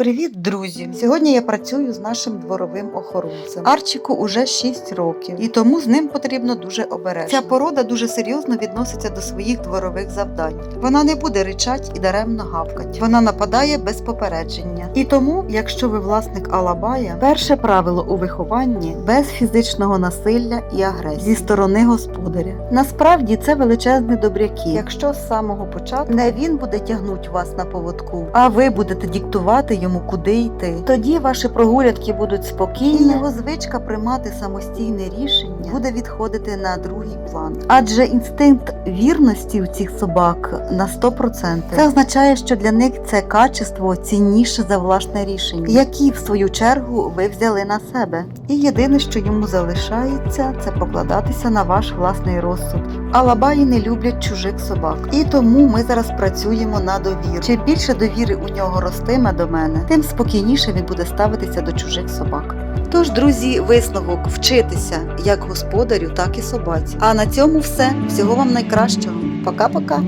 Привіт, друзі! Сьогодні я працюю з нашим дворовим охоронцем. Арчику уже 6 років, і тому з ним потрібно дуже обережно. Ця порода дуже серйозно відноситься до своїх дворових завдань. Вона не буде ричать і даремно гавкать. Вона нападає без попередження. І тому, якщо ви власник Алабая, перше правило у вихованні без фізичного насилля і агресії зі сторони господаря. Насправді це величезні добряки. Якщо з самого початку не він буде тягнути вас на поводку, а ви будете диктувати йому, куди йти. Тоді ваші прогулянки будуть спокійні, і його звичка приймати самостійне рішення буде відходити на другий план. Адже інстинкт вірності у цих собак на 100%. Це означає, що для них це качество цінніше за власне рішення, які в свою чергу ви взяли на себе. І єдине, що йому залишається, це покладатися на ваш власний розсуд. Алабаї не люблять чужих собак. І тому ми зараз працюємо на довіру. Чим більше довіри у нього ростиме до мене, тим спокійніше він буде ставитися до чужих собак. Тож, друзі, висновок вчитися як господарю, так і собаці. А на цьому все. Всього вам найкращого. Пока-пока.